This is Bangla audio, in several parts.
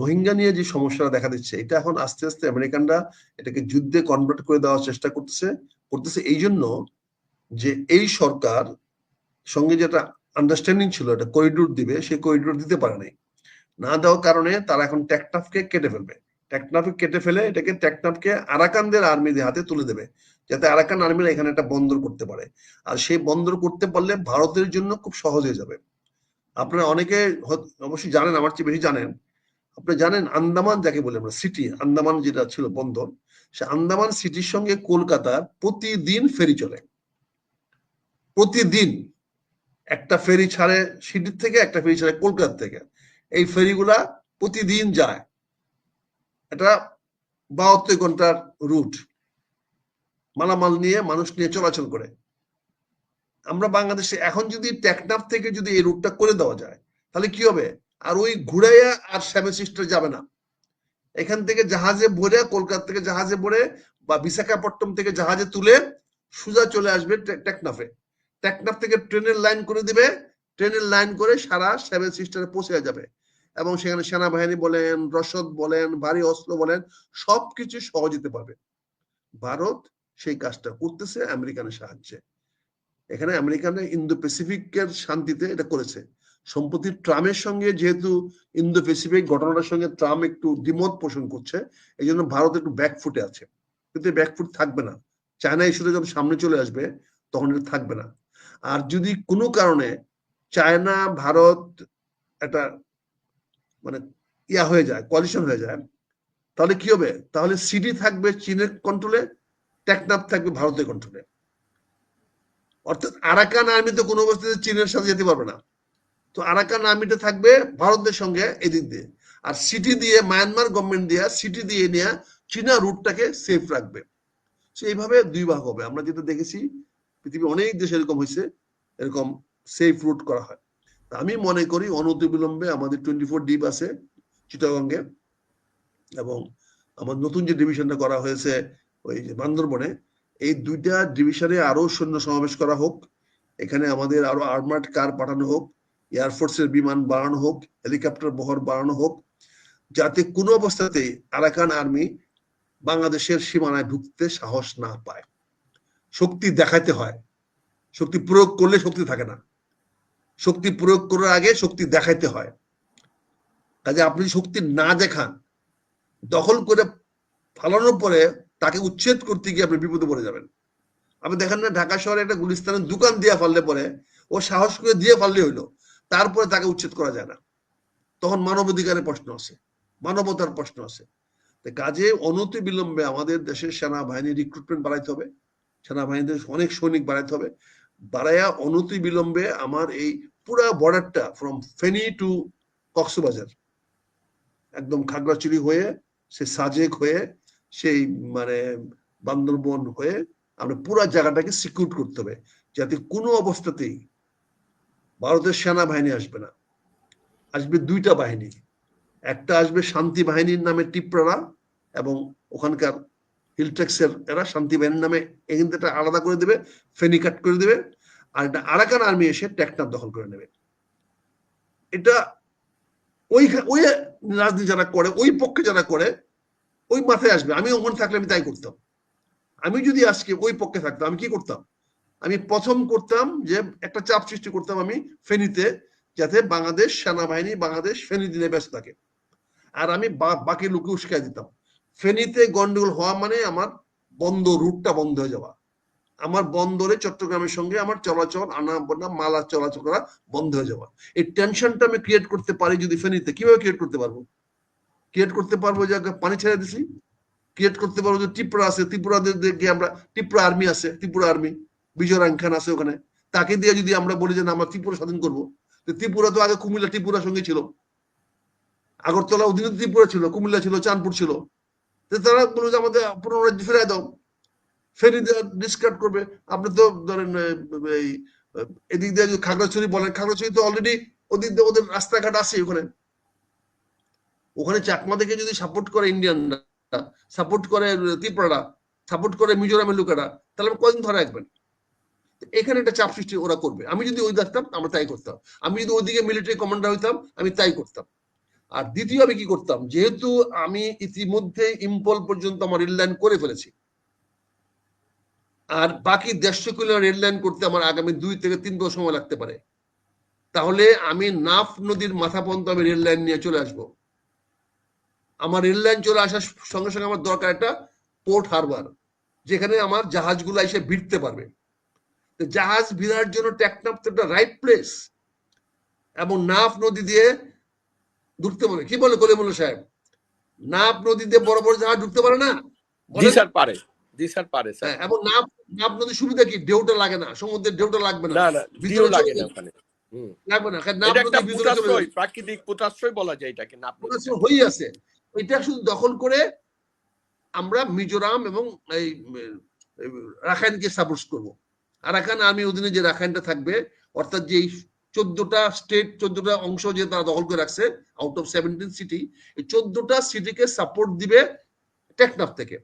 রোহিঙ্গা নিয়ে যে সমস্যাটা দেখা দিচ্ছে, এটা এখন আস্তে আস্তে আমেরিকানরা এটাকে যুদ্ধে কনভার্ট করে দেওয়ার চেষ্টা করতেছে করতেছে এই জন্য যে এই সরকার সঙ্গে যেটা আন্ডারস্ট্যান্ডিং ছিল এটা করিডোর দিবে সেই করিডোর দিতে পারে নাই। না দেওয়ার কারণে তারা এখন ট্যাকনাফকে কেটে ফেলবে। ট্যাকনাফকে কেটে ফেলে এটাকে ট্যাকনাফকে আরাকানদের আর্মিদের হাতে তুলে দেবে, যাতে আরাকান আর্মিরা এখানে একটা বন্দর করতে পারে। আর সেই বন্দর করতে পারলে ভারতের জন্য খুব সহজ হয়ে যাবে। আপনারা অনেকে অবশ্যই জানেন, আমার চেয়ে বেশি জানেন আপনি জানেন আন্দামান যাকে বলে আমরা সিটি আন্দামান যেটা ছিল বন্দর, সে আন্দামান সিটির সঙ্গে কলকাতার প্রতিদিন ফেরি চলে। প্রতিদিন একটা ফেরি ছাড়ে সিটির থেকে, একটা ফেরি ছাড়ে কলকাতা থেকে। এই ফেরিগুলা প্রতিদিন যায়। এটা বাহাত্তর ঘণ্টার রুট মালামাল নিয়ে মানুষ নিয়ে চলাচল করে। আমরা বাংলাদেশে এখন যদি টেকনাফ থেকে যদি এই রুটটা করে দেওয়া যায়, তাহলে কি হবে? আর ওই ঘুরাইয়া আর সেভেন সিস্টার যাবে না। এখান থেকে জাহাজে ভরে কলকাতা থেকে জাহাজে ভরে বা বিশাখাপট্টনম থেকে জাহাজে তুলে সোজা চলে আসবে টেকনাফে। টেকনাফ থেকে ট্রেনের লাইন করে দিবে। ট্রেনের লাইন করে সারা সেভেন সিস্টারে পৌঁছে যাবে। এবং সেখানে সেনাবাহিনী বলেন, রসদ বলেন, ভারী অস্ত্র বলেন, সবকিছু সহজ দিতে পারবে। ভারত সেই কাজটা করতেছে আমেরিকানের সাহায্যে। এখানে আমেরিকানরা ইন্দো প্যাসিফিকের শান্তিতে এটা করেছে। সম্প্রতি ট্রামের সঙ্গে যেহেতু ইন্দো প্যাসিফিক ঘটনাটার সঙ্গে ট্রাম একটু দ্বিমত পোষণ করছে এই জন্য ভারত একটু ব্যাকফুটে আছে। কিন্তু ব্যাকফুট থাকবে না। চায়না ইস্যুটা যখন সামনে চলে আসবে, তখন এটা থাকবে না। আর যদি কোনো কারণে চায়না ভারত একটা মানে ইয়া হয়ে যায় কোয়ালিশন হয়ে যায়, তাহলে কি হবে? তাহলে সিডি থাকবে চীনের কন্ট্রোলে টেকনাফ থাকবে ভারতের কন্ট্রোলে অর্থাৎ আরাকান আর্মি তো কোনো অবস্থাতে চীনের সাথে যেতে পারবে না। তো আরাকান আর্মিটা থাকবে ভারতের সঙ্গে এদিক দিয়ে। আর সিটি দিয়ে মায়ানমার গভর্নমেন্ট দিয়ে সিটি দিয়ে নিয়ে চীনা রুটটাকে সেফ রাখবে। এইভাবে দুই ভাগ হবে। আমরা যেটা দেখেছি, পৃথিবী অনেক দেশে এরকম হয়েছে, এরকম সেফ রুট করা হয়। আমি মনে করি অনতি বিলম্বে আমাদের টোয়েন্টি ফোর ডিপ আছে চিটাগঙ্গে এবং আমার নতুন যে ডিভিশনটা করা হয়েছে, ওই যে বান্দরবনে, এই দুইটা ডিভিশনে আরও সৈন্য সমাবেশ করা হোক। এখানে আমাদের আরও আর্মার্ড কার পাঠানো হোক। এয়ারফোর্সের বিমান বাড়ানো হোক হেলিকপ্টার বহর বাড়ানো হোক, যাতে কোনো অবস্থাতেই আরাকান আর্মি বাংলাদেশের সীমানায় ঢুকতে সাহস না পায়। শক্তি দেখাইতে হয়। শক্তি প্রয়োগ করলে শক্তি থাকে না। শক্তি প্রয়োগ করার আগে শক্তি দেখাইতে হয়। কাজে আপনি শক্তি না দেখান, দখল করে ফালানোর পরে তাকে উচ্ছেদ করতে গিয়ে আপনি বিপদে পড়ে যাবেন। আপনি দেখেন না, ঢাকা শহরে একটা গুলিস্তানের দোকান দিয়ে ফাললে পরে, ও সাহস করে দিয়ে ফাললে হইল। তারপরে তাকে উচ্ছেদ করা যায় না। তখন মানবাধিকারের প্রশ্ন আছে, মানবতার প্রশ্ন আছে। কাজে অনতি বিলম্বে আমাদের দেশের সেনাবাহিনী রিক্রুটমেন্ট বাড়াইতে হবে। সেনাবাহিনীদের অনেক সৈনিক বাড়াইতে হবে। বাড়াইয়া অনতি বিলম্বে আমার এই পুরা বর্ডারটা ফ্রম ফেনি টু কক্সবাজার, একদম খাগড়াচুরি হয়ে, সে সাজেক হয়ে, সেই মানে বান্দরবন হয়ে, আমরা পুরো জায়গাটাকে সিকিউর করতে হবে। যাতে কোনো অবস্থাতেই ভারতের সেনাবাহিনী আসবে না। আসবে দুইটা বাহিনী। একটা আসবে শান্তি বাহিনীর নামে টিপ্রারা এবং ওখানকার হিলটেক্সের এরা শান্তি বাহিনীর নামে এখান থেকে আলাদা করে দেবে, ফেনি কাট করে দেবে, আর একটা আরাকান আর্মি এসে টেকনাফ দখল করে নেবে। এটা ওই ওই রাজনীতি যারা করে, ওই পক্ষে যারা করে, ওই মাথায় আসবে। আমি ওখানে থাকলে আমি তাই করতাম। আমি যদি আজকে ওই পক্ষে থাকতাম, আমি কি করতাম? আমি প্রথম করতাম যে একটা চাপ সৃষ্টি করতাম আমি ফেনীতে, যাতে বাংলাদেশ সেনাবাহিনী, বাংলাদেশ ফেনী দিনে ব্যস্ত থাকে। আর আমি বাকি লোকে উস্কাই দিতাম। ফেনীতে গন্ডগোল হওয়া মানে আমার বন্ধ, রুটটা বন্ধ হয়ে যাওয়া। আমার বন্দরে চট্টগ্রামের সঙ্গে আমার চলাচল, আনা বনা মালা চলাচল করা বন্ধ হয়ে যাওয়া। এই টেনশনটা আমি ক্রিয়েট করতে পারি যদি ফেনীতে। কীভাবে ক্রিয়েট করতে পারব? ক্রিয়েট করতে পারব যে পানি ছেড়ে দিছি। ক্রিয়েট করতে পারব যে ত্রিপুরা আছে। ত্রিপুরাদেরকে আমরা, ত্রিপুরা আর্মি আছে, ত্রিপুরা আর্মি বিজয় খান আছে ওখানে। তাকে দিয়ে যদি আমরা বলি যে না, আমরা ত্রিপুরা স্বাধীন করব ত্রিপুরা তো আগে কুমিল্লা ত্রিপুরার সঙ্গে ছিল। আগরতলা অধীনে ত্রিপুরা ছিল, কুমিল্লা ছিল, চাঁদপুর ছিল। তারা বলল যে আমাদের পুনরাজ্য ফেরাই দাও। ফেরি ডিসকার্ড করবে। আপনি তো ধরেন এই, এদিক দিয়ে খাগড়াছড়ি বলেন, খাগড়াছড়ি তো অলরেডি ওদিক দিয়ে ওদের রাস্তাঘাট আছে ওখানে। ওখানে চাকমা থেকে যদি সাপোর্ট করে ইন্ডিয়ানরা সাপোর্ট করে ত্রিপুরারা সাপোর্ট করে মিজোরামের লোকেরা, তাহলে কদিন ধরে রাখবেন এখানে একটা চাপ সৃষ্টি ওরা করবে। আমি যদি ওই দেখতাম আমরা তাই করতাম। আমি যদি ওইদিকে মিলিটারি কমান্ডার হইতাম, আমি তাই করতাম। আর দ্বিতীয় আমি কি করতাম? যেহেতু আমি ইতিমধ্যে ইম্পল পর্যন্ত আমার রেল লাইন করে ফেলেছি, আর বাকি দেড়শো রেল লাইন করতে আমার আগামী দুই থেকে তিন বছর সময় লাগতে পারে, তাহলে আমি নাফ নদীর মাথা পর্যন্ত আমি রেল লাইন নিয়ে চলে আসব। আমার রেল লাইন চলে আসার সঙ্গে সঙ্গে আমার দরকার একটা পোর্ট হারবার যেখানে আমার জাহাজগুলো এসে ভিড়তে পারবে। জাহাজ ভিড়ার জন্য টেকনাফ তো একটা রাইট প্লেস এবং নাফ নদী দিয়ে ঢুকতে পারে। কি বলে কলিমুল্লা সাহেব? নাফ নদী দিয়ে বড় বড় জাহাজ ঢুকতে পারে না? জি স্যার পারে। জি স্যার পারে স্যার। হ্যাঁ, এবং নাফ নাফ নদীর সুবিধা কি? ঢেউটা লাগে না সমুদ্রের ঢেউটা লাগবে না। না না ভিতরে লাগে না। ওখানে। লাগবে না কারণ নাফ এটা ভিতরে চলে প্রাকৃতিক পোতাশ্রয় বলা যায় এটাকে না আপনি প্রকাশন হয়ে আছে। এটা শুধু দখল করে আমরা মিজোরাম এবং এই এই রাখাইনকে সাপোর্ট করব। আরাকান আর্মি অধীনে যে রাখাইনটা থাকবে, অর্থাৎ যে চোদ্দটা স্টেট চোদ্দটা অংশ যে তারা দখল করে রাখছে আউট অফ সেভেন্টিন সিটি এই চোদ্দটা সিটিকে সাপোর্ট দিবে টেকনাফ থেকে।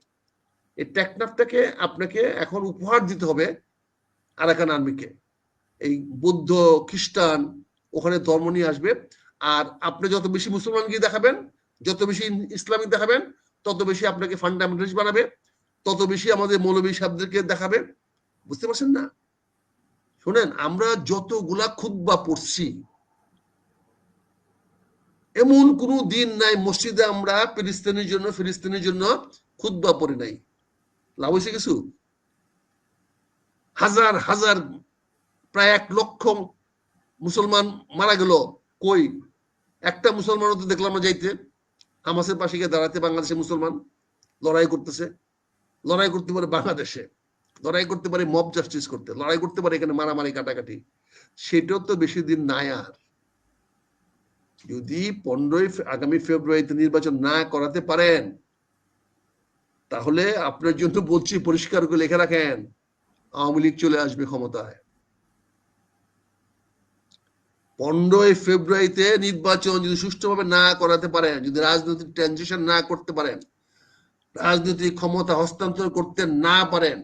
এই টেকনাফটাকে আপনাকে এখন উপহার দিতে হবে আরাকান আর্মিকে। এই বৌদ্ধ, খ্রিস্টান, ওখানে ধর্ম নিয়ে আসবে। আর আপনি যত বেশি মুসলমানকে দেখাবেন, যত বেশি ইসলামিক দেখাবেন, তত বেশি আপনাকে ফান্ডামেন্টালিস্ট বানাবে, তত বেশি আমাদের মৌলবী সাহেবদেরকে দেখাবে। বুঝতে পারছেন না? শোনেন, আমরা যতগুলা খুতবা পড়ছি, এমন কোনো দিন নাই মসজিদে আমরা ফিলিস্তিনের জন্য ফিলিস্তিনের জন্য খুতবা পড়ি নাই। লাভ হয়েছে কিছু? হাজার হাজার, প্রায় এক লক্ষ মুসলমান মারা গেল। কই? একটা মুসলমানও তো দেখলাম না যাইতে। হামাসের পাশে গিয়ে দাঁড়াতে বাংলাদেশে মুসলমান লড়াই করতেছে। লড়াই করতে পারে বাংলাদেশে। লড়াই করতে পারে মব জাস্টিস করতে, লড়াই করতে পারে এখানে মারামারি, কাটাকাটি। সেটাও তো বেশি দিন নাই আর। যদি পনেরোই আগামী ফেব্রুয়ারিতে নির্বাচন না করাতে পারেন, তাহলে আপনার জন্য বলছি পরিষ্কার করে লিখে রাখেন, আওয়ামী লীগ চলে আসবে ক্ষমতায়। পনেরোই ফেব্রুয়ারিতে নির্বাচন যদি সুষ্ঠুভাবে না করাতে পারেন, যদি রাজনৈতিক ট্রানজিশন না করতে পারেন, রাজনৈতিক ক্ষমতা হস্তান্তর করতে না পারেন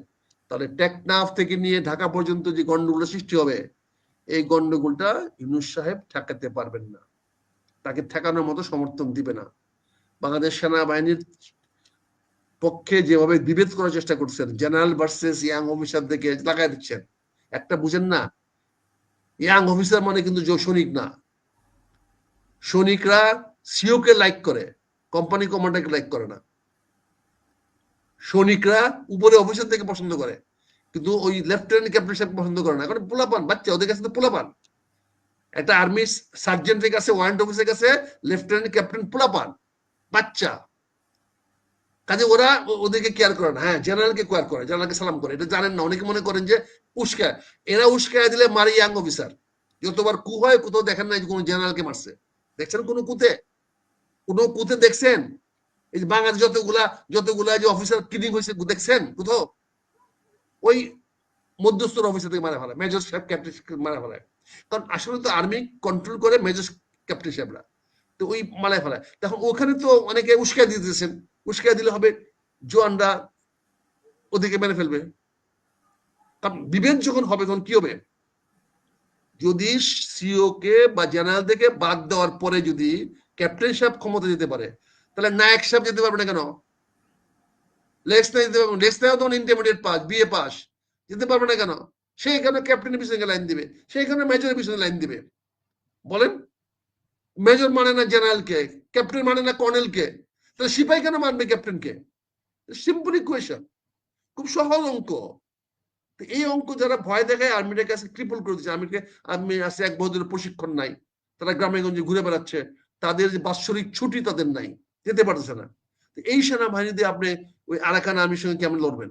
তাহলে টেকনাফ থেকে নিয়ে ঢাকা পর্যন্ত যে গন্ডগোল সৃষ্টি হবে, এই গন্ডগোলটা ইউনুস সাহেব ঠেকাতে পারবেন না। তাকে ঠেকানোর মতো সমর্থন দিবে না। বাংলাদেশ সেনাবাহিনীর পক্ষে যেভাবে বিভেদ করার চেষ্টা করছেন, জেনারেল ভার্সেস ইয়াং অফিসার অফিসারদেরকে লাগাই দিচ্ছেন। একটা বুঝেন না, ইয়াং অফিসার মানে কিন্তু সৈনিক না। সৈনিকরা সিও কে লাইক করে, কোম্পানি কমান্ডারকে লাইক করে না। সৈনিকরা উপরে অফিসার থেকে পছন্দ করে। কিন্তু ওই লেফটেন্যান্ট ক্যাপ্টেন সাহেব পছন্দ করে না। কারণ পোলাপান, বাচ্চা, ওদের কাছে তো পোলাপান। একটা আর্মি সার্জেন্টের কাছে ওয়ারেন্ট অফিসের কাছে লেফটেন্যান্ট ক্যাপ্টেন পোলাপান, বাচ্চা। কাজে ওরা ওদেরকে কেয়ার করে না। হ্যাঁ জেনারেলকে কেয়ার করে জেনারেলকে সালাম করে। এটা জানেন না, অনেকে মনে করেন যে উস্কায় এরা উস্কায় দিলে মারি ইয়াং অফিসার যতবার কু হয়, কোথাও দেখেন না যে কোনো জেনারেলকে মারছে। দেখছেন কোনো কুতে? কোনো কুতে দেখছেন? এই বাংলাদেশ যতগুলা যতগুলা যে অফিসার কিলিং হয়েছে, দেখছেন কোথাও? ওই মধ্যস্থর অফিসার থেকে মারা ফেলায় মেজর সাহেব ক্যাপ্টেন মারা ফেলায়। কারণ আসলে তো আর্মি কন্ট্রোল করে মেজর ক্যাপ্টেন সাহেবরা। তো ওই মালায় ফেলায়। তখন ওখানে তো অনেকে উস্কায় দিতেছেন উস্কায় দিলে হবে জোয়ানরা ওদিকে মেরে ফেলবে। কারণ বিভেদ যখন হবে, তখন কি হবে? যদি সিও কে বা জেনারেল থেকে বাদ দেওয়ার পরে যদি ক্যাপ্টেন সাহেব ক্ষমতা দিতে পারে তাহলে নায়ক সাহেব যেতে পারবে না কেন? লেক্স না। যেতে পারবে লেক্স তখন ইন্টারমিডিয়েট পাস বিএ পাস যেতে পারবে না কেন? সেই কেন ক্যাপ্টেনের পিছনে লাইন দিবে। সেই কেন মেজরের পিছনে লাইন দিবে। বলেন? মেজর মানে না জেনারেলকে ক্যাপ্টেন মানে না কর্নেলকে তাহলে সিপাহি কেন মানবে ক্যাপ্টেনকে সিম্পল ইকুয়েশন খুব সহজ অঙ্ক। এই অঙ্ক যারা ভয় দেখায় আর্মিটার কাছে ট্রিপল করে দিচ্ছে। আর্মিকে আর্মি আছে এক বছরের প্রশিক্ষণ নাই। তারা গ্রামে গঞ্জে ঘুরে বেড়াচ্ছে। তাদের যে বাৎসরিক ছুটি তাদের নাই। যেতে পারতেছে না। এই সেনাবাহিনী দিয়ে আপনি ওই আরাকান আর্মির সঙ্গে কেমন লড়বেন?